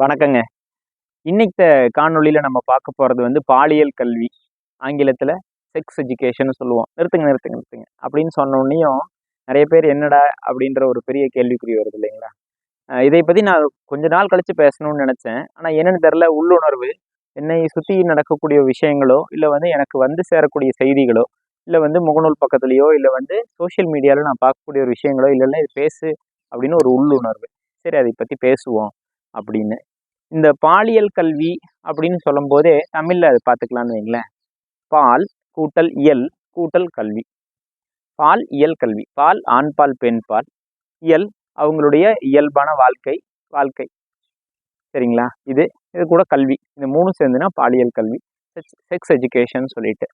வணக்கங்க. இன்னைக்கு காணொலியில் நம்ம பார்க்க போகிறது வந்து பாலியல் கல்வி ஆங்கிலத்தில் செக்ஸ் எஜுகேஷன் சொல்லுவோம். நிறுத்துங்க நிறுத்துங்க நிறுத்துங்க. அப்படின்னு சொன்னோன்னையும் நிறைய பேர் என்னடா அப்படின்ற ஒரு பெரிய கேள்விக்குறி வருது இல்லைங்களா? இதை பற்றி நான் கொஞ்ச நாள் கழித்து பேசணும்னு நினச்சேன். ஆனால் என்னென்னு தெரில உள்ளுணர்வு என்னை சுற்றி நடக்கக்கூடிய விஷயங்களோ இல்லை வந்து எனக்கு வந்து சேரக்கூடிய செய்திகளோ இல்லை வந்து முகநூல் பக்கத்துலேயோ இல்லை வந்து சோஷியல் மீடியாவில் நான் பார்க்கக்கூடிய ஒரு விஷயங்களோ இல்லைன்னா இது பேசு அப்படின்னு ஒரு உள்ளுணர்வு. சரி அதை பற்றி பேசுவோம் அப்படின்னு. இந்த பாலியல் கல்வி அப்படின்னு சொல்லும்போதே தமிழில் அது பார்த்துக்கலான்னு வைங்களேன். பால் கூட்டல் இயல் கூட்டல் கல்வி. பால் இயல் கல்வி. பால் ஆண் பால் பெண் பால். இயல் அவங்களுடைய இயல்பான வாழ்க்கை வாழ்க்கை. சரிங்களா? இது இது கூட கல்வி. இந்த மூணும் சேர்ந்துனா பாலியல் கல்வி. செக்ஸ் செக்ஸ் எஜுகேஷன் சொல்லிட்டு.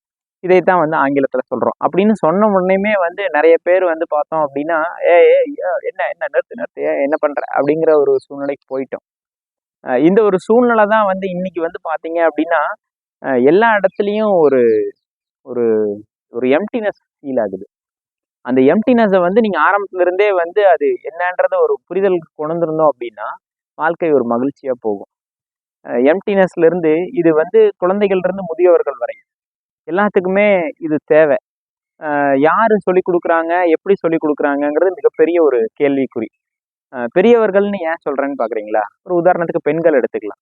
இதை தான் வந்து ஆங்கிலத்தில் சொல்கிறோம் அப்படின்னு சொன்ன உடனேமே வந்து நிறைய பேர் வந்து பார்த்தோம் அப்படின்னா ஏ ஏ ஏ, என்ன என்ன நிறுத்து நிறுத்து. ஏன் என்ன பண்ணுற அப்படிங்கிற ஒரு சூழ்நிலைக்கு போயிட்டோம். இந்த ஒரு சூழ்நிலை தான் வந்து இன்னைக்கு வந்து பார்த்தீங்க அப்படின்னா எல்லா இடத்துலையும் ஒரு ஒரு ஒரு எம்டினஸ் ஃபீல் ஆகுது. அந்த எம்டினஸை வந்து நீங்கள் ஆரம்பத்துல இருந்தே வந்து அது என்னன்றத ஒரு புரிதலுக்கு கொண்டிருந்தோம் அப்படின்னா வாழ்க்கை ஒரு மகிழ்ச்சியாக போகும். எம்டினஸ்லேருந்து இது வந்து குழந்தைகள்லேருந்து முதியவர்கள் வரை எல்லாத்துக்குமே இது தேவை. யார் சொல்லி கொடுக்குறாங்க எப்படி சொல்லி கொடுக்குறாங்கங்கிறது மிகப்பெரிய ஒரு கேள்விக்குறி. பெரியவர்கள்னு ஏன் சொல்றேன்னு பாக்குறீங்களா? ஒரு உதாரணத்துக்கு பெண்கள் எடுத்துக்கலாம்.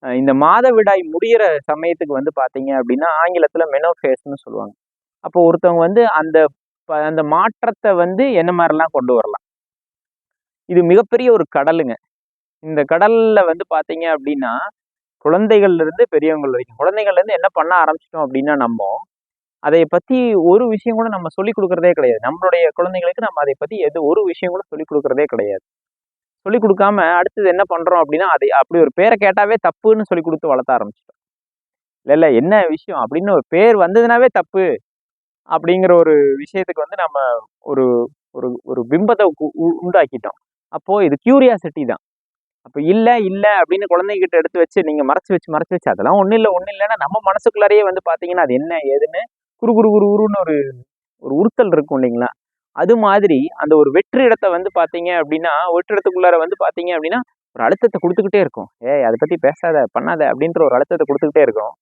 இந்த இந்த மாதவிடாய் முடியிற சமயத்துக்கு வந்து பாத்தீங்க அப்படின்னா ஆங்கிலத்துல மெனோஃபேஸ்னு சொல்லுவாங்க. அப்போ ஒருத்தவங்க வந்து அந்த ப- அந்த மாற்றத்தை வந்து என்ன மாதிரிலாம் கொண்டு வரலாம்? இது மிகப்பெரிய ஒரு கடலுங்க. இந்த கடல்ல வந்து பாத்தீங்க அப்படின்னா குழந்தைகள்ல இருந்து வரைக்கும் குழந்தைகள்ல இருந்து என்ன பண்ண ஆரம்பிச்சிட்டோம் அப்படின்னா நம்ம அதை பத்தி ஒரு விஷயம் கூட நம்ம சொல்லி கொடுக்கறதே கிடையாது. நம்மளுடைய குழந்தைங்களுக்கு நம்ம அதை பத்தி எது ஒரு விஷயம் கூட சொல்லிக் கொடுக்கறதே கிடையாது. சொல்லி கொடுக்காம அடுத்தது என்ன பண்றோம் அப்படின்னா அதை அப்படி ஒரு பேரை கேட்டாவே தப்புன்னு சொல்லி கொடுத்து வளர்த்த ஆரம்பிச்சிட்டோம். இல்லை இல்லை என்ன விஷயம் அப்படின்னு ஒரு பேர் வந்ததுனாவே தப்பு அப்படிங்கிற ஒரு விஷயத்துக்கு வந்து நம்ம ஒரு ஒரு ஒரு பிம்பத்தை உ- உண்டாக்கிட்டோம். அப்போ இது கியூரியாசிட்டி தான். அப்போ இல்லை இல்லை அப்படின்னு குழந்தைகிட்ட எடுத்து வச்சு நீங்கள் மறைச்சு வச்சு மறைச்சு வச்சு அதெல்லாம் ஒன்றும் இல்லை ஒன்றும் இல்லைன்னா நம்ம மனசுக்குள்ளாரையே வந்து பார்த்தீங்கன்னா அது என்ன ஏதுன்னு குறு குறு குரு குருன்னு ஒரு ஒரு உறுத்தல் இருக்கும் இல்லைங்களா? அது மாதிரி அந்த ஒரு வெற்று இடத்த வந்து பார்த்தீங்க அப்படின்னா வெற்றிடத்துக்குள்ளார வந்து பார்த்தீங்க அப்படின்னா ஒரு அழுத்தத்தை கொடுத்துக்கிட்டே இருக்கும். ஏய் அதை பற்றி பேசாத பண்ணாத அப்படின்ற ஒரு அழுத்தத்தை கொடுத்துக்கிட்டே இருக்கும்.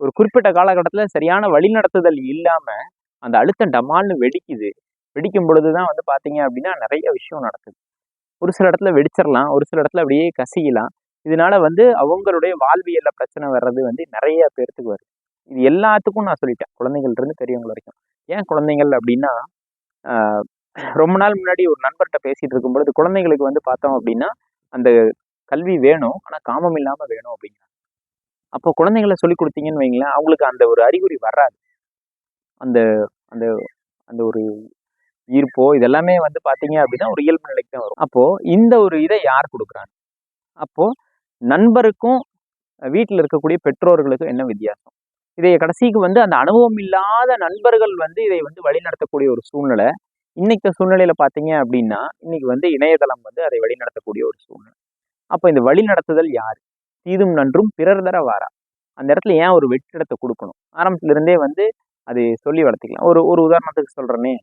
ஒரு குறிப்பிட்ட காலகட்டத்தில் சரியான வழிநடத்துதல் இல்லாமல் அந்த அழுத்தம் டமால்னு வெடிக்குது. வெடிக்கும் பொழுது தான் வந்து பார்த்தீங்க அப்படின்னா நிறைய விஷயம் நடக்குது. ஒரு சில இடத்துல வெடிச்சிடலாம் ஒரு சில இடத்துல அப்படியே கசியலாம். இதனால வந்து அவங்களுடைய வாழ்வியல்ல பிரச்சனை வர்றது வந்து நிறைய பேர்த்துக்கு வருது. இது எல்லாத்துக்கும் நான் சொல்லிட்டேன். குழந்தைங்கள்ட்ட இருந்து பெரியவங்க வரைக்கும். ஏன் குழந்தைங்கள் அப்படின்னா ரொம்ப நாள் முன்னாடி ஒரு நண்பர்கிட்ட பேசிட்டு இருக்கும் பொழுது குழந்தைங்களுக்கு வந்து பார்த்தோம் அப்படின்னா அந்த கல்வி வேணும் ஆனால் காமம் இல்லாமல் வேணும் அப்படிங்கிறாங்க. அப்போ குழந்தைங்களை சொல்லி கொடுத்தீங்கன்னு வைங்களேன் அவங்களுக்கு அந்த ஒரு அறிகுறி வராது. அந்த அந்த அந்த ஒரு ஈர்ப்போ இதெல்லாமே வந்து பார்த்தீங்க அப்படின்னா ஒரு இயல்பு நிலைக்கு தான் வரும். அப்போது இந்த ஒரு இதை யார் கொடுக்குறாங்க? அப்போது நண்பருக்கும் வீட்டில் இருக்கக்கூடிய பெற்றோர்களுக்கும் என்ன வித்தியாசம்? இதை கடைசிக்கு வந்து அந்த அனுபவம் இல்லாத நண்பர்கள் வந்து இதை வந்து வழிநடத்தக்கூடிய ஒரு சூழ்நிலை. இன்னைக்கு சூழ்நிலையில பார்த்தீங்க அப்படின்னா இன்னைக்கு வந்து இணையதளம் வந்து அதை வழிநடத்தக்கூடிய ஒரு சூழ்நிலை. அப்போ இந்த வழிநடத்துதல் யார்? தீதும் நன்றும் பிறர் தர வாரா? அந்த இடத்துல ஏன் ஒரு வெற்றிடத்தை கொடுக்கணும்? ஆரம்பத்திலிருந்தே வந்து அதை சொல்லி வளர்த்திக்கலாம். ஒரு ஒரு உதாரணத்துக்கு சொல்கிறேனே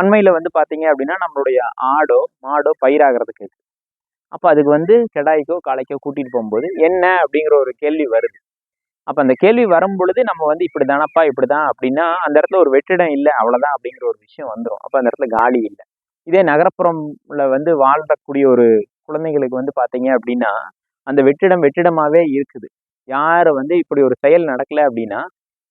அண்மையில் வந்து பார்த்தீங்க அப்படின்னா நம்மளுடைய ஆடோ மாடோ பயிராகிறதுக்கு அப்போ அதுக்கு வந்து கெடாய்க்கோ காளைக்கோ கூட்டிகிட்டு போகும்போது என்ன அப்படிங்கிற ஒரு கேள்வி வருது. அப்போ அந்த கேள்வி வரும் பொழுது நம்ம வந்து இப்படி தானப்பா இப்படி தான் அப்படின்னா அந்த இடத்துல ஒரு வெற்றிடம் இல்லை அவ்வளோதான் அப்படிங்கிற ஒரு விஷயம் வந்துடும் அப்போ அந்த இடத்துல காலி இல்லை. இதே நகரப்புறம்ல வந்து வாழ்றக்கூடிய ஒரு குழந்தைங்களுக்கு வந்து பார்த்தீங்க அப்படின்னா அந்த வெற்றிடம் வெற்றிடமாகவே இருக்குது. யார் வந்து இப்படி ஒரு செயல் நடக்கலை அப்படின்னா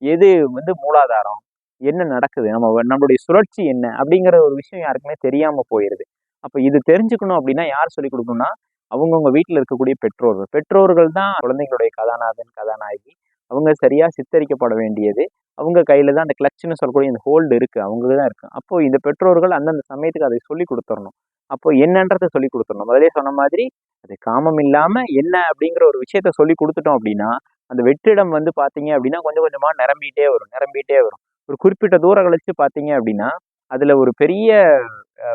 எது வந்து மூலாதாரம்? என்ன நடக்குது? நம்ம நம்மளுடைய சுழற்சி என்ன? அப்படிங்கிற ஒரு விஷயம் யாருக்குமே தெரியாமல் போயிடுது அப்போ இது தெரிஞ்சுக்கணும் அப்படின்னா யார் சொல்லி கொடுக்கணும்னா அவங்கவுங்க வீட்டில் இருக்கக்கூடிய பெற்றோர்கள். பெற்றோர்கள் தான் குழந்தைங்களுடைய கதாநாதன் கதாநாயகி. அவங்க சரியாக சித்தரிக்கப்பட வேண்டியது. அவங்க கையில் தான் அந்த கிளச்சுன்னு சொல்லக்கூடிய இந்த ஹோல்டு இருக்குது அவங்களுக்கு தான் இருக்குது அப்போது இந்த பெற்றோர்கள் அந்தந்த சமயத்துக்கு அதை சொல்லி கொடுத்துடணும் அப்போ என்னன்றதை சொல்லி கொடுத்துடணும் முதலே சொன்ன மாதிரி அது காமம் இல்லாமல் என்ன அப்படிங்கிற ஒரு விஷயத்த சொல்லி கொடுத்துட்டோம் அப்படின்னா அந்த வெற்றிடம் வந்து பார்த்தீங்க அப்படின்னா கொஞ்சம் கொஞ்சமாக நிரம்பிட்டே வரும். நிரம்பிட்டே வரும். ஒரு குறிப்பிட்ட தூரம் கழிச்சு பார்த்தீங்க அப்படின்னா அதில் ஒரு பெரிய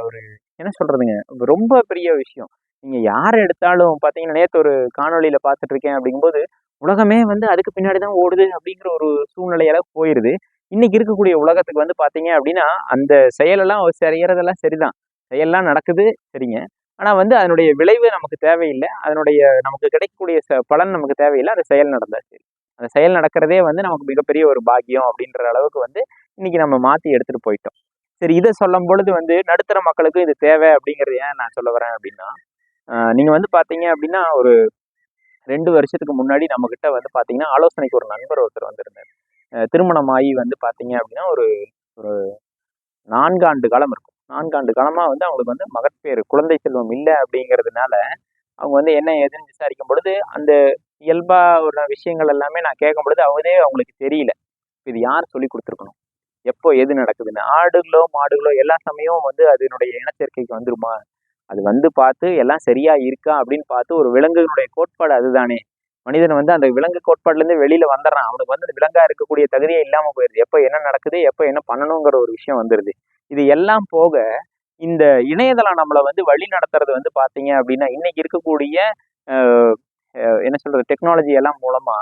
ஒரு என்ன சொல்கிறதுங்க ரொம்ப பெரிய விஷயம். நீங்கள் யார் எடுத்தாலும் பார்த்தீங்கன்னா நேற்று ஒரு காணொலியில் பார்த்துட்ருக்கேன் அப்படிங்கும்போது உலகமே வந்து அதுக்கு பின்னாடி தான் ஓடுது அப்படிங்கிற ஒரு சூழ்நிலையில போயிருது. இன்னைக்கு இருக்கக்கூடிய உலகத்துக்கு வந்து பார்த்தீங்க அப்படின்னா அந்த செயலெல்லாம் செய்யறதெல்லாம் சரிதான். செயல்லாம் நடக்குது சரிங்க. ஆனால் வந்து அதனுடைய விளைவு நமக்கு தேவையில்லை. அதனுடைய நமக்கு கிடைக்கக்கூடிய ச- பலன் நமக்கு தேவையில்லை. அது செயல் நடந்தா சரி. அந்த செயல் நடக்கிறதே வந்து நமக்கு மிகப்பெரிய ஒரு பாக்கியம் அப்படின்ற அளவுக்கு வந்து இன்னைக்கு நம்ம மாற்றி எடுத்துகிட்டு போயிட்டோம். சரி இதை சொல்லும் பொழுது வந்து நடுத்தர மக்களுக்கு இது தேவை அப்படிங்கிறது ஏன் நான் சொல்ல வரேன் அப்படின்னா நீங்கள் வந்து பார்த்தீங்க அப்படின்னா ஒரு ரெண்டு வருஷத்துக்கு முன்னாடி நம்மக்கிட்ட வந்து பார்த்தீங்கன்னா ஆலோசனைக்கு ஒரு நண்பர் ஒருத்தர் வந்திருந்தார். திருமணமாகி வந்து பார்த்தீங்க அப்படின்னா ஒரு ஒரு நான்காண்டு காலம் இருக்கும். நான்காண்டு காலமாக வந்து அவங்களுக்கு வந்து மகப்பேறு குழந்தை செல்வம் இல்லை அப்படிங்கிறதுனால அவங்க வந்து என்ன ஏதுன்னு விசாரிக்கும் பொழுது அந்த இயல்பா ஒரு விஷயங்கள் எல்லாமே நான் கேட்கும் பொழுது அவதே அவங்களுக்கு தெரியல. இது யார் சொல்லி கொடுத்துருக்கணும்? எப்போ எது நடக்குதுன்னு? ஆடுகளோ மாடுகளோ எல்லா சமயமும் வந்து அதனுடைய இனச்சேர்க்கைக்கு வந்துருமா? அது வந்து பார்த்து எல்லாம் சரியா இருக்கா? அப்படின்னு பார்த்து ஒரு விலங்குகளுடைய கோட்பாடு அதுதானே. மனிதன் வந்து அந்த விலங்கு கோட்பாடுலேருந்து வெளியில் வெளியில வந்துடுறான். அவனுக்கு வந்து அந்த விலங்கா இருக்கக்கூடிய தகுதியே இல்லாமல் போயிடுது எப்போ என்ன நடக்குது எப்போ என்ன பண்ணணுங்கிற ஒரு விஷயம் வந்துடுது இது எல்லாம் போக இந்த இணையதளம் நம்மளை வந்து வழி நடத்துறது வந்து பார்த்தீங்க அப்படின்னா இன்னைக்கு இருக்கக்கூடிய என்ன சொல்றது டெக்னாலஜி எல்லாம் மூலமா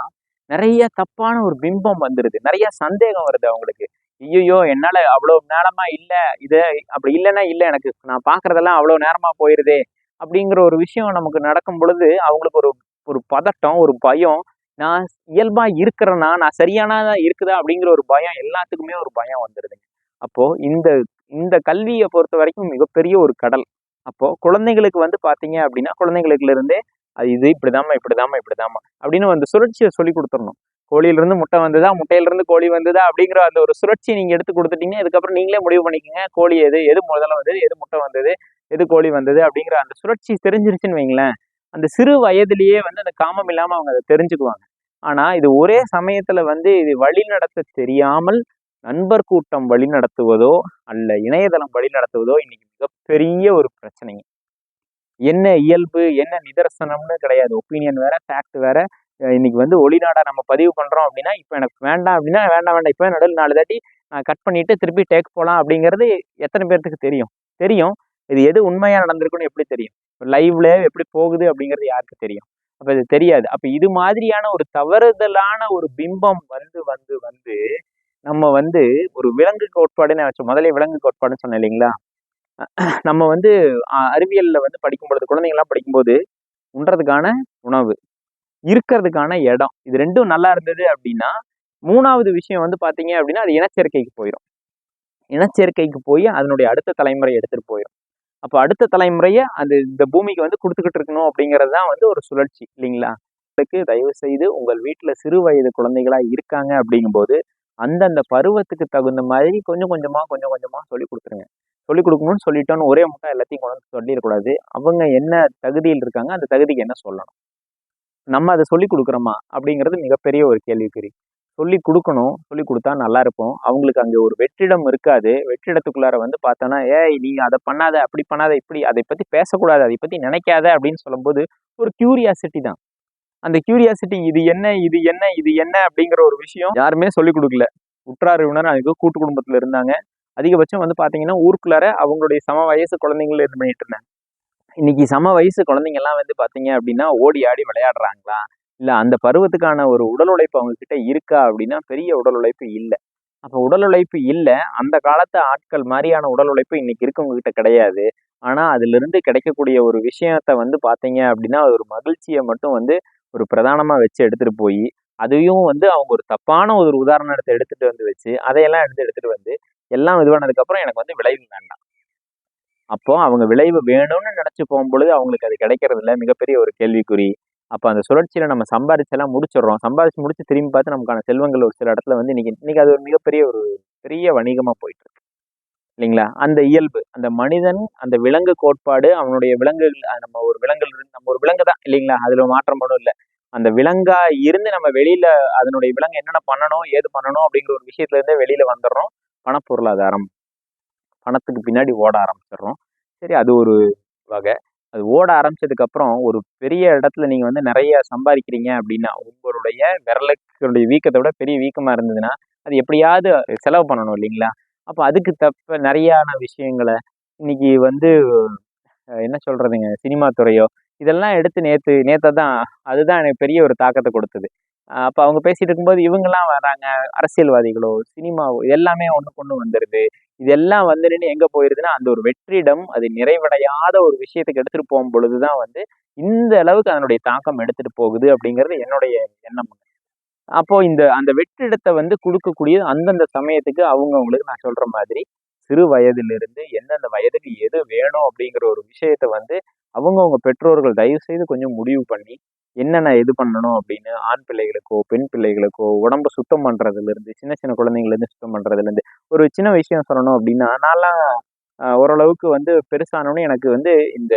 நிறைய தப்பான ஒரு பிம்பம் வந்துடுது நிறைய சந்தேகம் வருது அவங்களுக்கு. ஐயோ என்னால அவ்வளவு நேரமா இல்ல இது அப்படி இல்லைன்னா இல்லை எனக்கு நான் பாக்குறதெல்லாம் அவ்வளவு நேரமா போயிருதே அப்படிங்கிற ஒரு விஷயம் நமக்கு நடக்கும் பொழுது அவங்களுக்கு ஒரு ஒரு பதட்டம் ஒரு பயம். நான் இயல்பா இருக்கிறேனா நான் சரியானதா இருக்குதா அப்படிங்கிற ஒரு பயம் எல்லாத்துக்குமே ஒரு பயம் வந்துருதுங்க. அப்போ இந்த இந்த கல்வியை பொறுத்த வரைக்கும் மிகப்பெரிய ஒரு கடல். அப்போ குழந்தைங்களுக்கு வந்து பாத்தீங்க அப்படின்னா குழந்தைங்களுக்குல இருந்தே அது இது இப்படிதாம்மா இப்படிதாம்மா இப்படிதாம்மா அப்படின்னு அந்த சுழற்சியை சொல்லி கொடுத்துடணும். கோழியிலிருந்து முட்டை வந்ததா முட்டையிலிருந்து கோழி வந்ததா அப்படிங்கிற அந்த ஒரு சுழற்சி நீங்கள் எடுத்து கொடுத்துட்டீங்கன்னா இதுக்கப்புறம் நீங்களே முடிவு பண்ணிக்கோங்க. கோழி எது எது முதல்ல வந்தது எது முட்டை வந்தது எது கோழி வந்தது அப்படிங்கிற அந்த சுழற்சி தெரிஞ்சிருச்சுன்னு வைங்களேன். அந்த சிறு வயதிலேயே வந்து அந்த காமம் இல்லாமல் அவங்க அதை தெரிஞ்சுக்குவாங்க. ஆனால் இது ஒரே சமயத்தில் வந்து இது வழி நடத்த தெரியாமல் நண்பர் கூட்டம் வழி நடத்துவதோ அல்ல இணையதளம் வழி நடத்துவதோ இன்னைக்கு மிகப்பெரிய ஒரு பிரச்சனைங்க. என்ன இயல்பு என்ன நிதர்சனம்னு கிடையாது. ஒப்பீனியன் வேற ஃபேக்ட் வேற. இன்னைக்கு வந்து ஒளிநாடா நம்ம பதிவு பண்ணுறோம் அப்படின்னா இப்போ எனக்கு வேண்டாம் அப்படின்னா வேண்டாம் வேண்டாம் இப்போ நடுவில் நாலு தாட்டி கட் பண்ணிவிட்டு திருப்பி டேக் போகலாம் அப்படிங்கிறது எத்தனை பேர்த்துக்கு தெரியும். தெரியும். இது எது உண்மையாக நடந்திருக்குன்னு எப்படி தெரியும்? லைவ்ல எப்படி போகுது அப்படிங்கிறது யாருக்கு தெரியும்? அப்போ இது தெரியாது. அப்போ இது மாதிரியான ஒரு தவறுதலான ஒரு பிம்பம் வந்து வந்து வந்து நம்ம வந்து ஒரு விலங்கு கோட்பாடுன்னு வச்சோம் முதல்ல விலங்கு கோட்பாடுன்னு சொன்னேன் இல்லைங்களா? நம்ம வந்து அறிவியலில் வந்து படிக்கும் பொழுது குழந்தைங்களாம் படிக்கும்போது உண்றதுக்கான உணவு இருக்கிறதுக்கான இடம். இது ரெண்டும் நல்லா இருந்தது அப்படின்னா மூணாவது விஷயம் வந்து பார்த்தீங்க அப்படின்னா அது இனச்சேர்க்கைக்கு போயிடும் இனச்சேர்க்கைக்கு போய் அதனுடைய அடுத்த தலைமுறை எடுத்துகிட்டு போயிடும் அப்போ அடுத்த தலைமுறையை அந்த இந்த பூமிக்கு வந்து கொடுத்துக்கிட்டு இருக்கணும் அப்படிங்கிறது தான் வந்து ஒரு சுழற்சி இல்லைங்களா? உங்களுக்கு தயவு செய்து உங்கள் வீட்டில் சிறு வயது குழந்தைகளாக இருக்காங்க அப்படிங்கும்போது அந்தந்த பருவத்துக்கு தகுந்த மாதிரி கொஞ்சம் கொஞ்சமாக கொஞ்சம் கொஞ்சமாக சொல்லி கொடுத்துருங்க. சொல்லி கொடுக்கணும்னு சொல்லிட்டோன்னு ஒரே முட்டை எல்லாத்தையும் கொண்டு வந்து சொல்லிடக்கூடாது அவங்க என்ன தகுதியில் இருக்காங்க அந்த தகுதிக்கு என்ன சொல்லணும். நம்ம அதை சொல்லி கொடுக்குறோமா? அப்படிங்கிறது மிகப்பெரிய ஒரு கேள்விக்குறி. சொல்லி கொடுக்கணும் சொல்லி கொடுத்தா நல்லா இருக்கும் அவங்களுக்கு அங்கே ஒரு வெற்றிடம் இருக்காது. வெற்றிடத்துக்குள்ளார வந்து பார்த்தோன்னா ஏய் நீ அதை பண்ணாத அப்படி பண்ணாத இப்படி அதை பற்றி பேசக்கூடாது அதை பற்றி நினைக்காத அப்படின்னு சொல்லும்போது ஒரு கியூரியாசிட்டி தான். அந்த கியூரியாசிட்டி இது என்ன இது என்ன இது என்ன அப்படிங்கிற ஒரு விஷயம் யாருமே சொல்லி கொடுக்கல. உற்றார் உணர் அதுக்கு கூட்டு குடும்பத்தில் இருந்தாங்க. அதிகபட்சம் வந்து பார்த்தீங்கன்னா ஊருக்குள்ளார அவங்களுடைய சம வயசு குழந்தைங்கள இது பண்ணிட்டு இருந்தாங்க. இன்னைக்கு சம வயசு குழந்தைங்கெல்லாம் வந்து பார்த்தீங்க அப்படின்னா ஓடி ஆடி விளையாடுறாங்களா? இல்லை அந்த பருவத்துக்கான ஒரு உடல் உழைப்பு அவங்க கிட்ட இருக்கா அப்படின்னா பெரிய உடல் உழைப்பு இல்லை. அப்போ உடல் உழைப்பு இல்லை. அந்த காலத்து ஆட்கள் மாதிரியான உடல் உழைப்பு இன்னைக்கு இருக்கவங்ககிட்ட கிடையாது. ஆனால் அதிலிருந்து கிடைக்கக்கூடிய ஒரு விஷயத்த வந்து பார்த்தீங்க அப்படின்னா ஒரு மகிழ்ச்சியை மட்டும் வந்து ஒரு பிரதானமாக வச்சு எடுத்துகிட்டு போய் அதையும் வந்து அவங்க ஒரு தப்பான ஒரு உதாரணத்தை எடுத்துகிட்டு வந்து வச்சு அதையெல்லாம் எடுத்து எடுத்துகிட்டு வந்து எல்லாம் இதுவானதுக்கப்புறம் எனக்கு வந்து விளைவு வேண்டாம். அப்போ அவங்க விளைவு வேணும்னு நினைச்சு போகும்பொழுது அவங்களுக்கு அது கிடைக்கிறது இல்லை மிகப்பெரிய ஒரு கேள்விக்குறி. அப்போ அந்த சுழற்சியில நம்ம சம்பாரிச்செல்லாம் முடிச்சிடுறோம். சம்பாரிச்சு முடிச்சு திரும்பி பார்த்து நமக்கான செல்வங்கள் ஒரு சில இடத்துல வந்து இன்னைக்கு இன்னைக்கு அது ஒரு மிகப்பெரிய ஒரு பெரிய வணிகமா போயிட்டு இருக்கு இல்லைங்களா? அந்த இயல்பு அந்த மனிதன் அந்த விலங்கு கோட்பாடு அவனுடைய விலங்குகள் நம்ம ஒரு விலங்குல இருந்து நம்ம ஒரு விலங்கு தான் இல்லைங்களா? அதுல மாற்றம் ஒன்றும் இல்லை. அந்த விலங்கா இருந்து நம்ம வெளியில அதனுடைய விலங்கு என்னென்ன பண்ணணும் ஏது பண்ணணும் அப்படிங்கிற ஒரு விஷயத்துல இருந்தே வெளியில வந்துடுறோம். பணப்பொருளாதாரம். பணத்துக்கு பின்னாடி ஓட ஆரம்பிச்சிடுறோம். சரி அது ஒரு வகை. அது ஓட ஆரம்பிச்சதுக்கப்புறம் ஒரு பெரிய இடத்துல நீங்கள் வந்து நிறைய சம்பாதிக்கிறீங்க அப்படின்னா உங்களுடைய விரலுக்குடைய வீக்கத்தை விட பெரிய வீக்கமாக இருந்ததுன்னா அது எப்படியாவது செலவு பண்ணணும் இல்லைங்களா? அப்போ அதுக்கு தப்ப நிறையான விஷயங்களை இன்னைக்கு வந்து என்ன சொல்கிறதுங்க சினிமா துறையோ இதெல்லாம் எடுத்து நேற்று நேற்று தான் அதுதான் எனக்கு பெரிய ஒரு தாக்கத்தை கொடுத்தது. அப்போ அவங்க பேசிட்டு இருக்கும்போது இவங்கெல்லாம் வராங்க அரசியல்வாதிகளோ சினிமாவோ எல்லாமே ஒன்று கொண்டு வந்துடுது இதெல்லாம் வந்து நின்று எங்க போயிருதுன்னா அந்த ஒரு வெற்றிடம் அது நிறைவடையாத ஒரு விஷயத்துக்கு எடுத்துட்டு போகும் பொழுதுதான் வந்து இந்த அளவுக்கு அதனுடைய தாக்கம் எடுத்துட்டு போகுது அப்படிங்கிறது என்னுடைய எண்ணம். அப்போ இந்த அந்த வெற்றிடத்தை வந்து கொடுக்கக்கூடிய அந்தந்த சமயத்துக்கு அவங்கவுங்களுக்கு நான் சொல்ற மாதிரி சிறு வயதிலிருந்து எந்தெந்த வயதுக்கு எது வேணும் அப்படிங்கிற ஒரு விஷயத்த வந்து அவங்கவுங்க பெற்றோர்கள் தயவு செய்து கொஞ்சம் முடிவு பண்ணி என்னென்ன இது பண்ணணும் அப்படின்னு ஆண் பிள்ளைகளுக்கோ பெண் பிள்ளைகளுக்கோ உடம்ப சுத்தம் பண்ணுறதுலேருந்து சின்ன சின்ன குழந்தைங்கள்லேருந்து சுத்தம் பண்ணுறதுலேருந்து ஒரு சின்ன விஷயம் சொல்லணும் அப்படின்னா நான்லாம் ஓரளவுக்கு வந்து பெருசானோன்னு எனக்கு வந்து இந்த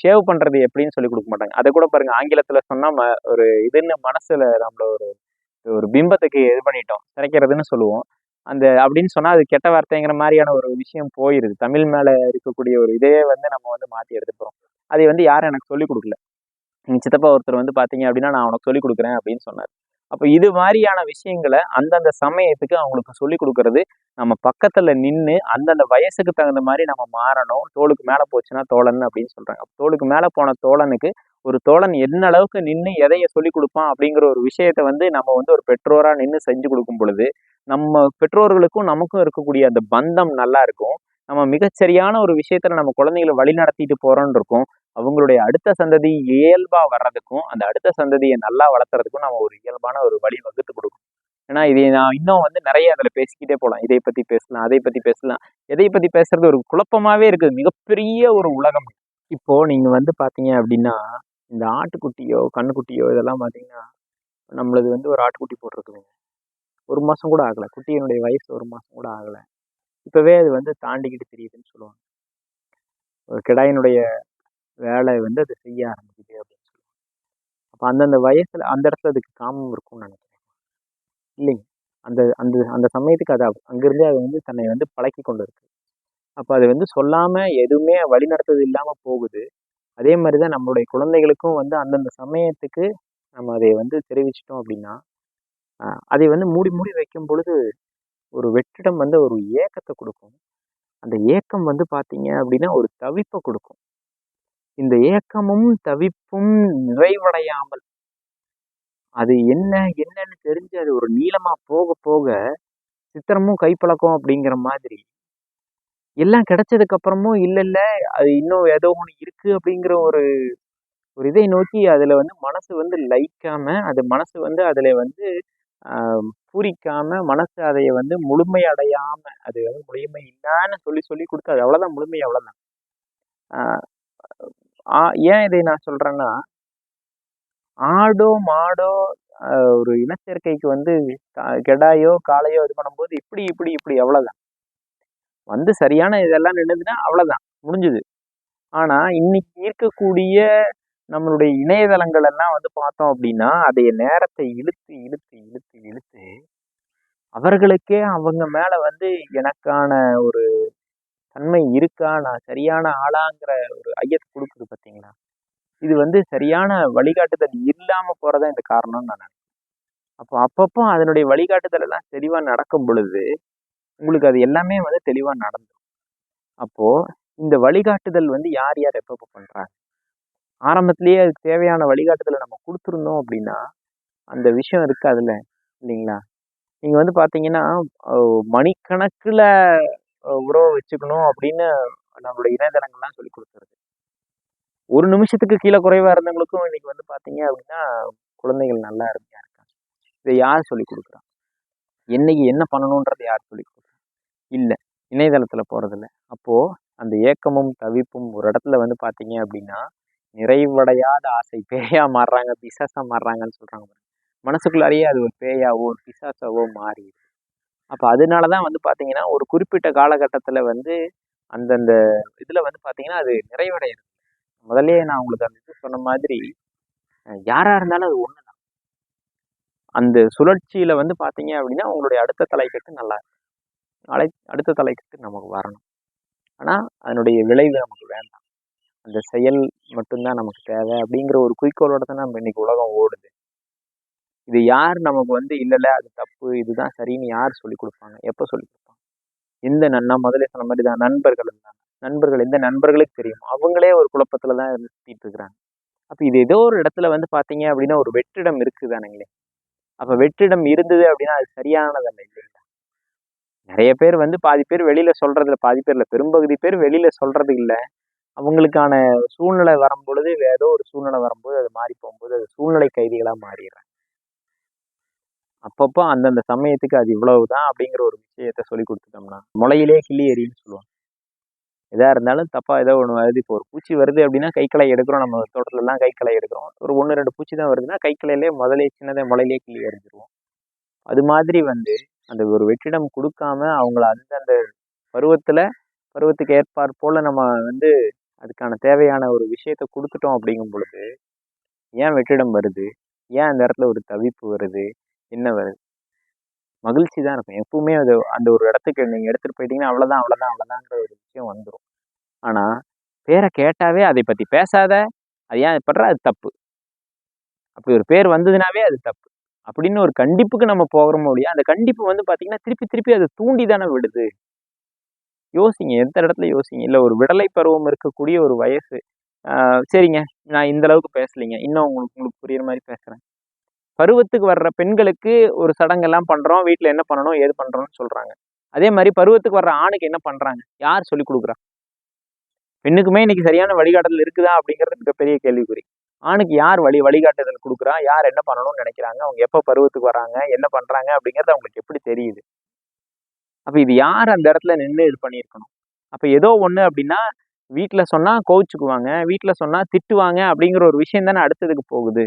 ஷேவ் பண்ணுறது எப்படின்னு சொல்லி கொடுக்க மாட்டாங்க. அதை கூட பாருங்கள் ஆங்கிலத்தில் சொன்னால் ஒரு இதுன்னு மனசில் நம்மள ஒரு ஒரு பிம்பத்துக்கு இது பண்ணிட்டோம் சிறைக்கிறதுன்னு சொல்லுவோம். அந்த அப்படின்னு சொன்னால் அது கெட்ட வார்த்தைங்கிற மாதிரியான ஒரு விஷயம் போயிருது. தமிழ் மேலே இருக்கக்கூடிய ஒரு இதே வந்து நம்ம வந்து மாற்றி எடுத்துக்கிறோம். அதை வந்து யாரும் எனக்கு சொல்லி கொடுக்கல. எங்கள் சித்தப்பா ஒருத்தர் வந்து பார்த்தீங்க அப்படின்னா நான் உனக்கு சொல்லிக் கொடுக்குறேன் அப்படின்னு சொன்னார். அப்போ இது மாதிரியான விஷயங்களை அந்தந்த சமயத்துக்கு அவங்களுக்கு சொல்லிக் கொடுக்கறது நம்ம பக்கத்தில் நின்று அந்தந்த வயசுக்கு தகுந்த மாதிரி நம்ம மாறணும் தோளுக்கு மேலே போச்சுன்னா தோழன் அப்படின்னு சொல்கிறாங்க தோளுக்கு மேலே போன தோழனுக்கு ஒரு தோழன் என்ன அளவுக்கு நின்று எதைய சொல்லிக் கொடுப்பான் அப்படிங்கிற ஒரு விஷயத்த வந்து நம்ம வந்து ஒரு பெற்றோராக நின்று செஞ்சு கொடுக்கும் பொழுது நம்ம பெற்றோர்களுக்கும் நமக்கும் இருக்கக்கூடிய அந்த பந்தம் நல்லா இருக்கும். நம்ம மிகச்சரியான ஒரு விஷயத்துல நம்ம குழந்தைகளை வழி நடத்திட்டு போறோம்னு இருக்கும். அவங்களுடைய அடுத்த சந்ததி இயல்பா வர்றதுக்கும் அந்த அடுத்த சந்ததியை நல்லா வளர்த்துறதுக்கும் நம்ம ஒரு இயல்பான ஒரு வழி வகுத்து கொடுக்கும். ஏன்னா இதை நான் இன்னும் வந்து நிறைய அதில் பேசிக்கிட்டே போகலாம் இதை பத்தி பேசலாம் அதை பத்தி பேசலாம். எதை பத்தி பேசுறது ஒரு குழப்பமாவே இருக்குது. மிகப்பெரிய ஒரு உலகம் இப்போ நீங்க வந்து பாத்தீங்க அப்படின்னா இந்த ஆட்டுக்குட்டியோ கண்ணுக்குட்டியோ இதெல்லாம் பார்த்தீங்கன்னா நம்மளது வந்து ஒரு ஆட்டுக்குட்டி போட்டிருக்குதுங்க. ஒரு மாதம் கூட ஆகல. குட்டியினுடைய வயசு ஒரு மாதம் கூட ஆகலை. இப்போவே அது வந்து தாண்டிக்கிட்டு தெரியுதுன்னு சொல்லுவாங்க. ஒரு கிடாயினுடைய வேலை வந்து அது செய்ய ஆரம்பிக்குது அப்படின்னு சொல்லுவாங்க. அப்போ அந்தந்த வயசில் அந்த இடத்துல அதுக்கு காமம் இருக்கும்னு நினைக்கிறேன். இல்லைங்க. அந்த அந்த அந்த சமயத்துக்கு அது அங்கேருந்தே அங்கிருந்தே அது வந்து தன்னை வந்து பழக்கி கொண்டு இருக்கு. அப்போ அது வந்து சொல்லாமல் எதுவுமே வழி நடத்துறது இல்லாமல் போகுது. அதே மாதிரி தான் நம்மளுடைய குழந்தைகளுக்கும் வந்து அந்தந்த சமயத்துக்கு நம்ம அதை வந்து தெரிவிச்சிட்டோம் அப்படின்னா அதை வந்து மூடி மூடி வைக்கும் பொழுது ஒரு வெற்றிடம் வந்து ஒரு ஏக்கத்தை கொடுக்கும். அந்த ஏக்கம் வந்து பார்த்தீங்க அப்படின்னா ஒரு தவிப்பை கொடுக்கும். இந்த ஏக்கமும் தவிப்பும் நிறைவடையாமல் அது என்ன என்னன்னு தெரிஞ்சு அது ஒரு நீளமா போக போக சித்திரமும் கைப்பழக்கம் அப்படிங்கிற மாதிரி எல்லாம் கிடைச்சதுக்கு அப்புறமும் இல்லை இல்லை அது இன்னும் ஏதோ ஒன்று இருக்கு அப்படிங்கிற ஒரு ஒரு இதை நோக்கி அதில் வந்து மனசு வந்து லைக்காம அது மனசு வந்து அதில் வந்து பூரிக்காம மனசு அதை வந்து முழுமை அடையாம அது வந்து முழுமை இல்லான்னு சொல்லி சொல்லி கொடுத்து அது அவ்வளோதான் முழுமை அவ்வளோதான் ஏன் இதை நான் சொல்றேன்னா ஆடோ மாடோ ஒரு இனச்சேர்க்கைக்கு வந்து கெடாயோ காளையோ இது பண்ணும்போது இப்படி இப்படி இப்படி அவ்வளவுதான். வந்து சரியான இதெல்லாம் நின்றுதுன்னா அவ்வளவுதான் முடிஞ்சுது. ஆனா இன்னைக்கு இருக்கக்கூடிய நம்மளுடைய இணையதளங்கள் எல்லாம் வந்து பார்த்தோம் அப்படின்னா அதைய நேரத்தை இழுத்து இழுத்து இழுத்து இழுத்து அவர்களுக்கே அவங்க மேல வந்து எனக்கான ஒரு தன்மை இருக்கா? நான் சரியான ஆளாங்கிற ஒரு ஐயத்தை கொடுக்குது பார்த்தீங்களா? இது வந்து சரியான வழிகாட்டுதல் இல்லாமல் போகிறதா இந்த காரணம்னு நான் நினைக்கிறேன். அப்போ அப்பப்போ அதனுடைய வழிகாட்டுதல் எல்லாம் நடக்கும் பொழுது உங்களுக்கு அது எல்லாமே வந்து தெளிவாக நடந்துரும். அப்போது இந்த வழிகாட்டுதல் வந்து யார் யார் எப்பப்போ பண்ணுறாங்க ஆரம்பத்திலேயே அதுக்கு தேவையான வழிகாட்டுதலை நம்ம கொடுத்துருந்தோம் அப்படின்னா அந்த விஷயம் இருக்கு இல்லைங்களா? நீங்கள் வந்து பார்த்தீங்கன்னா மணிக்கணக்கில் உறவை வச்சுக்கணும் அப்படின்னு நம்மளுடைய இணையதளங்கள்லாம் சொல்லி கொடுத்துருது ஒரு நிமிஷத்துக்கு கீழே குறைவாக இருந்தவங்களுக்கும் இன்னைக்கு வந்து பார்த்தீங்க அப்படின்னா குழந்தைகள் நல்லா அருமையாக இருக்காங்க இதை யார் சொல்லி கொடுக்குறா? என்னைக்கு என்ன பண்ணணுன்றதை யார் சொல்லி கொடுக்குறா? இல்லை இணையதளத்தில் போகிறதில்ல அப்போது அந்த ஏக்கமும் தவிப்பும் ஒரு இடத்துல வந்து பார்த்தீங்க அப்படின்னா நிறைவடையாத ஆசை பேயா மாறுறாங்க பிசாசா மாறுறாங்கன்னு சொல்கிறாங்க மனசுக்குள்ளாரியே அது ஒரு பேயாவோ பிசாசாவோ மாறிடுது. அப்போ அதனால தான் வந்து பார்த்தீங்கன்னா ஒரு குறிப்பிட்ட காலகட்டத்தில் வந்து அந்தந்த இதில் வந்து பார்த்தீங்கன்னா அது நிறைவடையுது. முதல்ல நான் உங்களுக்கு அந்த இது சொன்ன மாதிரி யாராக இருந்தாலும் அது ஒன்று தான். அந்த சுழற்சியில் வந்து பார்த்தீங்க அப்படின்னா உங்களுடைய அடுத்த தலைக்கட்டு நல்லா இருக்கும். அலை அடுத்த தலைக்கட்டு நமக்கு வரணும். ஆனால் அதனுடைய விளைவு நமக்கு வேண்டாம். அந்த செயல் மட்டும்தான் நமக்கு தேவை அப்படிங்கிற ஒரு குறிக்கோளோட தான் நம்ம இன்னைக்கு உலகம் ஓடுது. இது யார் நமக்கு வந்து இல்லைல்ல அது தப்பு இதுதான் சரின்னு யார் சொல்லி கொடுப்பாங்க? எப்போ சொல்லி கொடுப்பாங்க? எந்த நன்னா முதலே முதல்ல சொன்ன மாதிரி தான் நண்பர்கள் இருந்தாங்க நண்பர்கள் எந்த நண்பர்களுக்கு தெரியும். அவங்களே ஒரு குழப்பத்துல தான் இருந்து சுத்திட்டு இருக்கிறாங்க. அப்போ இது ஏதோ ஒரு இடத்துல வந்து பார்த்தீங்க அப்படின்னா ஒரு வெற்றிடம் இருக்குதானுங்களே. அப்போ வெற்றிடம் இருந்தது அப்படின்னா அது சரியானதல்ல இல்லைங்களா நிறைய பேர் வந்து பாதி பேர் வெளியில சொல்றதுல பாதி பேரில் பெரும்பகுதி பேர் வெளியில சொல்றது இல்லை. அவங்களுக்கான சூழ்நிலை வரும்பொழுது ஏதோ ஒரு சூழ்நிலை வரும்போது அது மாறி போகும்போது அது சூழ்நிலை கைதிகளாக மாறிடுறாங்க. அப்பப்போ அந்தந்த சமயத்துக்கு அது இவ்வளவுதான் அப்படிங்கிற ஒரு விஷயத்த சொல்லி கொடுத்துட்டோம்னா முளையிலே கிள்ளி எறின்னு சொல்லுவாங்க. எதா இருந்தாலும் தப்பா ஏதோ ஒன்று வருது. இப்போ ஒரு பூச்சி வருது அப்படின்னா கைக்களை எடுக்கிறோம். நம்ம தோட்டத்துலலாம் கைக்களை எடுக்கிறோம். ஒரு ஒன்று ரெண்டு பூச்சி தான் வருதுன்னா கைக்கலையிலே முதலே சின்னதை முளையிலே கிள்ளி எறிஞ்சிருவோம். அது மாதிரி வந்து அந்த ஒரு வெற்றிடம் கொடுக்காம அவங்கள அந்தந்த பருவத்தில் பருவத்துக்கு ஏற்பாற் போல் நம்ம வந்து அதுக்கான தேவையான ஒரு விஷயத்த கொடுத்துட்டோம் அப்படிங்கும் பொழுது ஏன் வெற்றிடம் வருது? ஏன் அந்த இடத்துல ஒரு தவிப்பு வருது? என்ன வருது? மகிழ்ச்சி தான் இருக்கும். எப்பவுமே அது அந்த ஒரு இடத்துக்கு நீங்கள் எடுத்துகிட்டு போயிட்டீங்கன்னா அவ்வளோதான் அவ்வளோதான் அவ்வளோதாங்கிற ஒரு விஷயம் வந்துடும் ஆனால் பேரை கேட்டாவே அதை பற்றி பேசாத அது ஏன் படுற அது தப்பு. அப்படி ஒரு பேர் வந்ததுனாவே அது தப்பு. அப்படின்னு ஒரு கண்டிப்புக்கு நம்ம போகிறோமோ இல்லையா அந்த கண்டிப்பு வந்து பார்த்தீங்கன்னா திருப்பி திருப்பி அதை தூண்டி தானே விடுது. யோசிங்க எந்த இடத்துல யோசிங்க? இல்லை ஒரு விடலை பருவம் இருக்கக்கூடிய ஒரு வயசு. சரிங்க நான் இந்த அளவுக்கு பேசலைங்க. இன்னும் உங்களுக்கு உங்களுக்கு புரியுற மாதிரி பேசுகிறேன் பருவத்துக்கு வர்ற பெண்களுக்கு ஒரு சடங்கெல்லாம் பண்ணுறோம் வீட்டில் என்ன பண்ணணும்? ஏது பண்ணுறோம்னு சொல்கிறாங்க அதே மாதிரி பருவத்துக்கு வர்ற ஆணுக்கு என்ன பண்ணுறாங்க யார் சொல்லி கொடுக்குறா? பெண்ணுக்குமே இன்னைக்கு சரியான வழிகாட்டுதல் இருக்குதா? அப்படிங்கிறது மிகப்பெரிய கேள்விக்குறி. ஆணுக்கு யார் வழி வழிகாட்டுதல் கொடுக்குறா? யார் என்ன பண்ணணும்னு நினைக்கிறாங்க? அவங்க எப்போ பருவத்துக்கு வராங்க? என்ன பண்ணுறாங்க அப்படிங்கிறது அவங்களுக்கு எப்படி தெரியுது? அப்போ இது யார் அந்த இடத்துல நின்று இது பண்ணியிருக்கணும்? அப்போ ஏதோ ஒன்று அப்படின்னா வீட்டில் சொன்னால் கோவிச்சுக்குவாங்க. வீட்டில் சொன்னால் திட்டுவாங்க அப்படிங்கிற ஒரு விஷயம் தானே அடுத்ததுக்கு போகுது.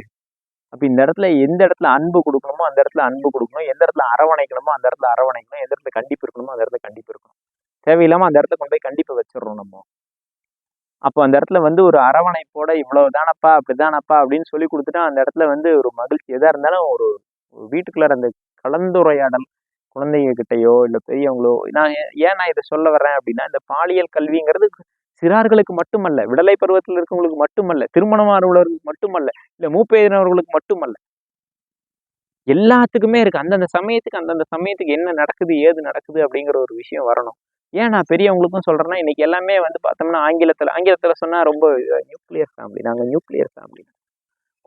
அப்போ இந்த இடத்துல எந்த இடத்துல அன்பு கொடுக்கணுமோ அந்த இடத்துல அன்பு கொடுக்கணும். எந்த இடத்துல அரவணைக்கணுமோ அந்த இடத்துல அரவணைக்கணும். எந்த இடத்துல கண்டிப்பு இருக்கணுமோ அந்த இடத்துல கண்டிப்பு இருக்கணும். தேவையில்லாமல் அந்த இடத்துல கொண்டு போய் கண்டிப்பை வச்சிடறோம் நம்ம. அப்போ அந்த இடத்துல வந்து ஒரு அரவணைப்போட இவ்வளோ தானப்பா அப்படிதானப்பா அப்படின்னு சொல்லி கொடுத்துட்டா அந்த இடத்துல வந்து ஒரு மகிழ்ச்சி. எதாக இருந்தாலும் ஒரு வீட்டுக்குள்ளே வீட்டுக்குள்ளார அந்த கலந்துரையாடல் குழந்தைங்க கிட்டேயோ இல்லை பெரியவங்களோ நான் ஏன் ஏன் நான் இதை சொல்ல வர்றேன் அப்படின்னா இந்த பாலியல் கல்விங்கிறது சிறார்களுக்கு மட்டுமல்ல விடலை பருவத்தில் இருக்கவங்களுக்கு மட்டுமல்ல திருமணமானவர்களுக்கு மட்டுமல்ல இல்லை மூப்பெயர்ந்தவர்களுக்கு மட்டுமல்ல. எல்லாத்துக்குமே இருக்கு. அந்தந்த சமயத்துக்கு அந்தந்த சமயத்துக்கு என்ன நடக்குது ஏது நடக்குது அப்படிங்கிற ஒரு விஷயம் வரணும். ஏன் நான் பெரியவங்களுக்கும் சொல்றேன்னா இன்னைக்கு எல்லாமே வந்து பார்த்தோம்னா ஆங்கிலத்தில் ஆங்கிலத்தில் சொன்னால் ரொம்ப நியூக்ளியர் ஃபேமிலி நாங்கள் நியூக்ளியர் ஃபேமிலி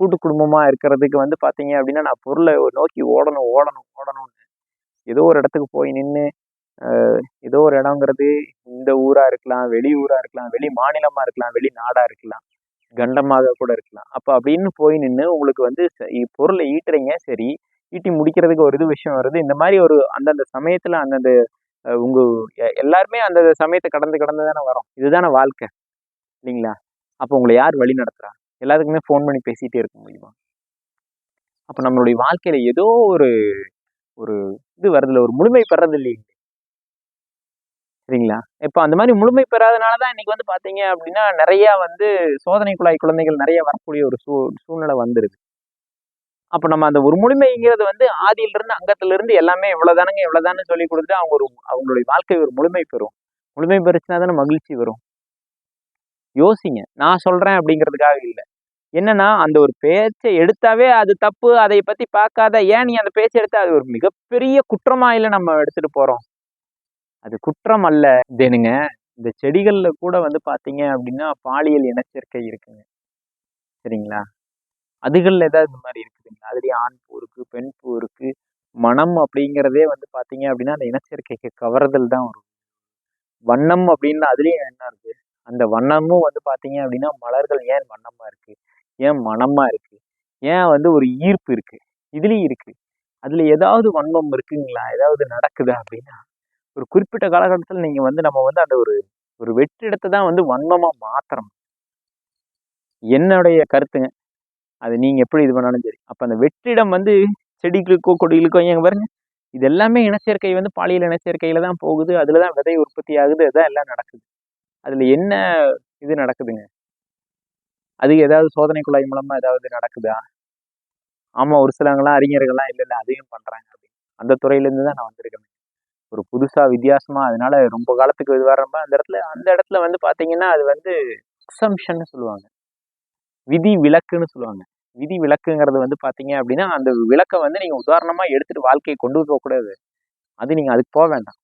கூட்டு குடும்பமா இருக்கிறதுக்கு வந்து பார்த்தீங்க அப்படின்னா நான் பொருளை நோக்கி ஓடணும் ஓடணும் ஓடணும்னு. ஏதோ ஒரு இடத்துக்கு போய் நின்று ஏதோ ஒரு இடங்கிறது இந்த ஊரா இருக்கலாம் வெளி ஊரா இருக்கலாம் வெளி மாநிலமா இருக்கலாம் வெளி நாடா இருக்கலாம் கண்டமாக கூட இருக்கலாம். அப்போ அப்படின்னு போய் நின்று உங்களுக்கு வந்து ச- பொருளை ஈட்டுறீங்க சரி ஈட்டி முடிக்கிறதுக்கு ஒரு இது விஷயம் வருது. இந்த மாதிரி ஒரு அந்தந்த சமயத்தில் அந்தந்த உங்க எ- எல்லாருமே அந்தந்த சமயத்தை கடந்து கடந்து தானே வரோம். இதுதானே வாழ்க்கை இல்லைங்களா? அப்போ உங்களை யார் வழி நடத்துறா? எல்லாத்துக்குமே ஃபோன் பண்ணி பேசிகிட்டே இருக்க முடியுமா? அப்போ நம்மளுடைய வாழ்க்கையில் ஏதோ ஒரு ஒரு இது வருதுல ஒரு முழுமை பெறது இல்லையே. சரிங்களா? இப்போ அந்த மாதிரி முழுமை பெறாதனால தான் இன்னைக்கு வந்து பார்த்தீங்க அப்படின்னா நிறையா வந்து சோதனை குழாய் குழந்தைகள் நிறைய வரக்கூடிய ஒரு சூ சூழ்நிலை வந்துருது. அப்போ நம்ம அந்த ஒரு முழுமைங்கிறது வந்து ஆதியிலிருந்து அங்கத்திலிருந்து எல்லாமே இவ்வளோதானுங்க இவ்வளோதானு சொல்லி கொடுத்துட்டு அவங்க ஒரு அவங்களுடைய வாழ்க்கை ஒரு முழுமை பெறும். முழுமை பெருச்சுனா தானே மகிழ்ச்சி வரும். யோசிங்க. நான் சொல்கிறேன் அப்படிங்கிறதுக்காக இல்லை. என்னன்னா அந்த ஒரு பேச்சை எடுத்தாவே அது தப்பு அதை பத்தி பார்க்காத ஏன் நீ அந்த பேச்சை எடுத்தா அது ஒரு மிகப்பெரிய குற்றமா இல்லை நம்ம எடுத்துட்டு போறோம். அது குற்றம் அல்ல தேனுங்க இந்த செடிகளில் கூட வந்து பார்த்தீங்க அப்படின்னா பாலியல் இனச்சேர்க்கை இருக்குங்க. சரிங்களா? அதுகளில் ஏதாவது இந்த மாதிரி இருக்குதுங்களா? அதுலேயே ஆண் பூ இருக்கு பெண் பூ இருக்குது மனம் அப்படிங்கிறதே வந்து பார்த்தீங்க அப்படின்னா அந்த இனச்சேர்க்கைக்கு கவர்தல் தான் வரும். வண்ணம் அப்படின்னு அதுலேயும் என்ன இருக்குது அந்த வண்ணமும் வந்து பார்த்தீங்க அப்படின்னா மலர்கள் ஏன் வண்ணமாக இருக்குது ஏன் மனமாக இருக்குது ஏன் வந்து ஒரு ஈர்ப்பு இருக்குது இதுலேயும் இருக்குது அதில் ஏதாவது வன்மம் இருக்குங்களா? ஏதாவது நடக்குதா அப்படின்னா ஒரு குறிப்பிட்ட காலகட்டத்தில் நீங்கள் வந்து நம்ம வந்து அந்த ஒரு ஒரு வெற்றிடத்தை தான் வந்து வன்மமாக மாத்திரம் என்னுடைய கருத்துங்க. அது நீங்கள் எப்படி இது பண்ணாலும் சரி. அப்போ அந்த வெற்றிடம் வந்து செடிகளுக்கோ கொடிகளுக்கோ ஏங்க பாருங்க. இது எல்லாமே இனச்சேர்க்கை வந்து பாலியல் இனச்சேர்க்கையில் தான் போகுது. அதில் தான் விதை உற்பத்தி ஆகுது. அதான் எல்லாம் நடக்குது. அதில் என்ன இது நடக்குதுங்க? அது ஏதாவது சோதனை குழாய் மூலமாக ஏதாவது நடக்குதா? ஆமாம் ஒரு சிலவங்களாம் அறிஞர்கள்லாம் இல்லை இல்லை அதையும் பண்ணுறாங்க அப்படின்னு. அந்த துறையிலேருந்து தான் நான் வந்திருக்கேன். ஒரு புதுசாக வித்தியாசமாக அதனால ரொம்ப காலத்துக்கு இது வர்றப்ப அந்த இடத்துல அந்த இடத்துல வந்து பார்த்தீங்கன்னா அது வந்து எக்ஸம்ஷன்னு சொல்லுவாங்க. விதி விளக்குன்னு சொல்லுவாங்க. விதி விளக்குங்கிறது வந்து பார்த்தீங்க அப்படின்னா அந்த விளக்கை வந்து நீங்கள் உதாரணமாக எடுத்துகிட்டு வாழ்க்கையை கொண்டு போகக்கூடாது அது நீங்கள் அதுக்கு போக வேண்டாம்.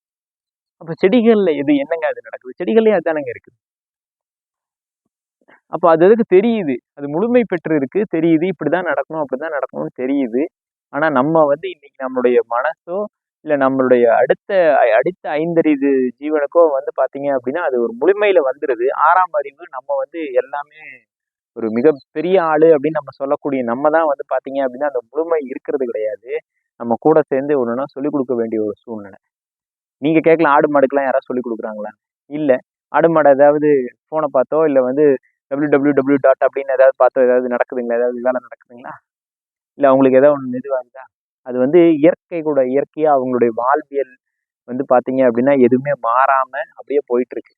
அப்போ செடிகளில் எது என்னங்க அது நடக்குது? செடிகள்லேயே அதுதானங்க இருக்குது. அப்போ அது அதுக்கு தெரியுது? அது முழுமை பெற்று இருக்கு தெரியுது இப்படி தான் நடக்கணும் அப்படிதான் நடக்கணும்னு தெரியுது. ஆனால் நம்ம வந்து இன்னைக்கு நம்மளுடைய மனசோ இல்லை நம்மளுடைய அடுத்த அடுத்த ஐந்தறிவு ஜீவனுக்கோ வந்து பார்த்தீங்க அப்படின்னா அது ஒரு முழுமையில வந்துடுது ஆறாம் அறிவு நம்ம வந்து எல்லாமே ஒரு மிகப்பெரிய ஆளு அப்படின்னு நம்ம சொல்லக்கூடிய நம்ம தான் வந்து பார்த்தீங்க அப்படின்னா அந்த முழுமை இருக்கிறது கிடையாது. நம்ம கூட சேர்ந்து ஒன்றுனா சொல்லிக் கொடுக்க வேண்டிய ஒரு சூழ்நிலை. நீங்கள் கேட்கலாம் ஆடு மாடுக்கெல்லாம் யாராவது சொல்லிக் கொடுக்குறாங்களா? இல்லை. ஆடு மாடு ஏதாவது ஃபோனை பார்த்தோ இல்லை வந்து டபிள்யூ டபிள்யூ டபிள்யூ டாட் அப்படின்னு ஏதாவது பார்த்தோ ஏதாவது நடக்குதுங்களா? ஏதாவது வேலை நடக்குதுங்களா? இல்லை அவங்களுக்கு ஏதாவது ஒன்று இதுவாகுதா? அது வந்து இயற்கை கூட இயற்கையாக அவங்களுடைய வாழ்வியல் வந்து பார்த்தீங்க அப்படின்னா எதுவுமே மாறாமல் அப்படியே போயிட்டுருக்கு.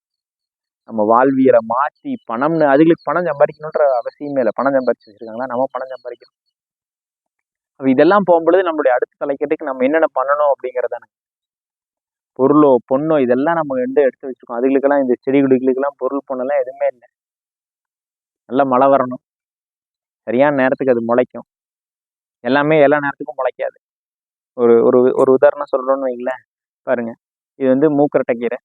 நம்ம வாழ்வியலை மாற்றி பணம்னு அதுகளுக்கு பணம் சம்பாதிக்கணுன்ற அவசியமே இல்லை. பணம் சம்பாதிச்சு வச்சுருக்காங்கன்னா நம்ம பணம் சம்பாதிக்கணும் அப்போ இதெல்லாம் போகும்பொழுது நம்மளுடைய அடுத்த தலைக்கட்டுக்கு நம்ம என்னென்ன பண்ணணும் அப்படிங்கிறதானே பொருளோ பொண்ணோ இதெல்லாம் நம்ம வந்து எடுத்து வச்சிருக்கோம் அதுகளுக்கெல்லாம் இந்த செடி கொடிகளுக்கெல்லாம் பொருள் பொண்ணெல்லாம் எதுவுமே இல்லை. நல்லா மழை வரணும். சரியான நேரத்துக்கு அது முளைக்கும். எல்லாமே எல்லா நேரத்துக்கும் முளைக்காது. ஒரு ஒரு ஒரு உதாரணம் சொல்கிறோன்னு வைங்களேன். பாருங்கள் இது வந்து மூக்கரட்டைக்கீரை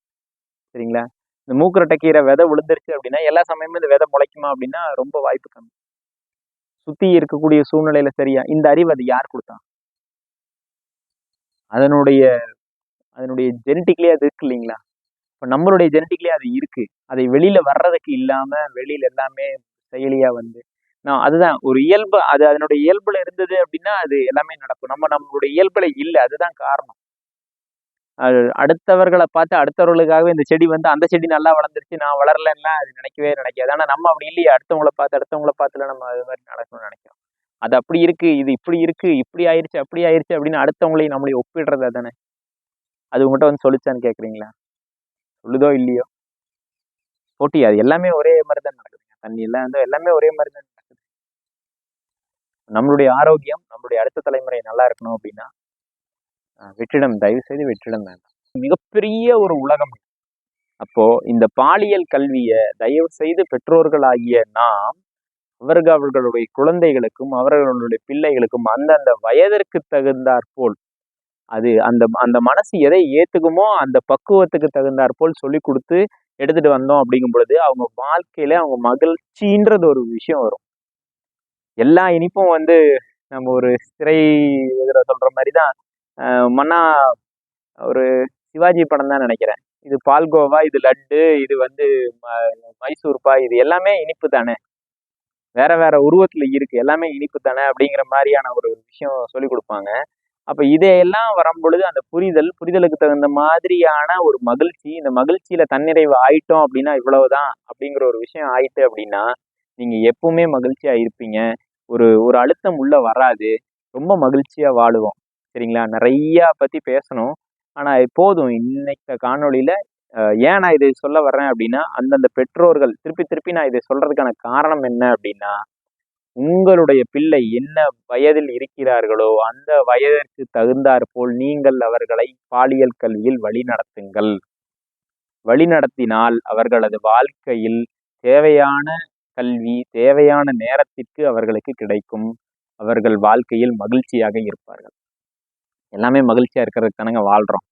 சரிங்களா? இந்த மூக்கரட்டை கீரை விதை விழுந்துருச்சு அப்படின்னா எல்லா சமயமும் இந்த விதை முளைக்குமா அப்படின்னா ரொம்ப வாய்ப்பு கம்மி. சுற்றி இருக்கக்கூடிய சூழ்நிலையில் சரியா இந்த அறிவு அது யார் கொடுத்தா? அதனுடைய அதனுடைய ஜெனட்டிக்லேயே அது இருக்கு இல்லைங்களா? இப்போ நம்மளுடைய ஜெனட்டிக்லேயே அது இருக்குது அதை வெளியில் வர்றதுக்கு இல்லாமல் வெளியில் எல்லாமே செயலியாக வந்து நான் அதுதான். ஒரு இயல்பு அது அதனுடைய இயல்புல இருந்தது அப்படின்னா அது எல்லாமே நடக்கும். நம்ம நம்மளுடைய இயல்புல இல்லை. அதுதான் காரணம். அது அடுத்தவர்களை பார்த்து அடுத்தவர்களுக்காகவே இந்த செடி வந்து அந்த செடி நல்லா வளர்ந்துருச்சு நான் வளரலன்னா அது நினைக்கவே நினைக்காது. ஆனால் நம்ம அப்படி இல்லையே. அடுத்தவங்கள பார்த்து அடுத்தவங்கள பார்த்துல நம்ம அது மாதிரி நடக்கணும்னு நினைக்கிறோம். அது அப்படி இருக்கு இது இப்படி இருக்கு இப்படி ஆயிருச்சு அப்படி ஆயிருச்சு அப்படின்னு அடுத்தவங்களையும் நம்மளையும் ஒப்பிடுறது தானே? அது உங்கள்கிட்ட வந்து சொல்லிச்சான்னு கேட்குறீங்களா? சொல்லுதோ இல்லையோ? போட்டி அது எல்லாமே ஒரே மாதிரி தான் நடக்குதுங்க. தண்ணி எல்லாம் வந்து எல்லாமே ஒரே மாதிரி தான் நம்மளுடைய ஆரோக்கியம் நம்மளுடைய அடுத்த தலைமுறை நல்லா இருக்கணும் அப்படின்னா வெற்றிடம் தயவு செய்து வெற்றிடம் வேண்டாம். மிகப்பெரிய ஒரு உலகம் அப்போ இந்த பாலியல் கல்வியை தயவு செய்து பெற்றோர்களாகிய நாம் அவர்கள் அவர்களுடைய குழந்தைகளுக்கும் அவர்களுடைய பிள்ளைகளுக்கும் அந்தந்த வயதிற்கு தகுந்தாற் போல் அது அந்த அந்த மனசு எதை ஏத்துக்குமோ அந்த பக்குவத்துக்கு தகுந்தாற் போல் சொல்லி கொடுத்து எடுத்துட்டு வந்தோம் அப்படிங்கும் பொழுது அவங்க வாழ்க்கையில அவங்க மகிழ்ச்சின்றது ஒரு விஷயம் வரும். எல்லா இனிப்பும் வந்து நம்ம ஒரு சிறை இதில் சொல்கிற மாதிரி தான் மன்னா ஒரு சிவாஜி படம் தான் நினைக்கிறேன். இது பால்கோவா இது லட்டு இது வந்து ம- மைசூர்பா இது எல்லாமே இனிப்பு தானே வேற வேற உருவத்தில் இருக்கு. எல்லாமே இனிப்பு தானே அப்படிங்கிற மாதிரியான ஒரு விஷயம் சொல்லி கொடுப்பாங்க. அப்போ இதையெல்லாம் வரும்பொழுது அந்த புரிதல் புரிதலுக்கு தகுந்த மாதிரியான ஒரு மகிழ்ச்சி இந்த மகிழ்ச்சியில தன்னிறைவு ஆயிட்டோம் அப்படின்னா இவ்வளவுதான் அப்படிங்கிற ஒரு விஷயம் ஆயிட்டு அப்படின்னா நீங்கள் எப்பவுமே மகிழ்ச்சியாக இருப்பீங்க. ஒரு ஒரு அழுத்தம் உள்ளே வராது. ரொம்ப மகிழ்ச்சியாக வாழுவோம். சரிங்களா? நிறையா பற்றி பேசணும். ஆனால் போதும். இன்னைக்கு காணொலியில் ஏன் நான் இதை சொல்ல வர்றேன் அப்படின்னா அந்தந்த பெற்றோர்கள் திருப்பி திருப்பி நான் இதை சொல்கிறதுக்கான காரணம் என்ன அப்படின்னா உங்களுடைய பிள்ளை என்ன வயதில் இருக்கிறார்களோ அந்த வயதிற்கு தகுந்தாற் போல் நீங்கள் அவர்களை பாலியல் கல்வியில் வழிநடத்துங்கள் வழிநடத்தினால் அவர்களது வாழ்க்கையில் தேவையான கல்வி தேவையான நேரத்திற்கு அவர்களுக்கு கிடைக்கும். அவர்கள் வாழ்க்கையில் மகிழ்ச்சியாக இருப்பார்கள். எல்லாமே மகிழ்ச்சியாக இருக்கிறதுக்கானங்க வாழ்கிறோம்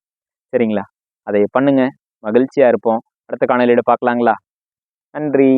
சரிங்களா? அதை பண்ணுங்க. மகிழ்ச்சியாக இருப்போம். அடுத்த காணொலியோட பார்க்கலாங்களா நன்றி.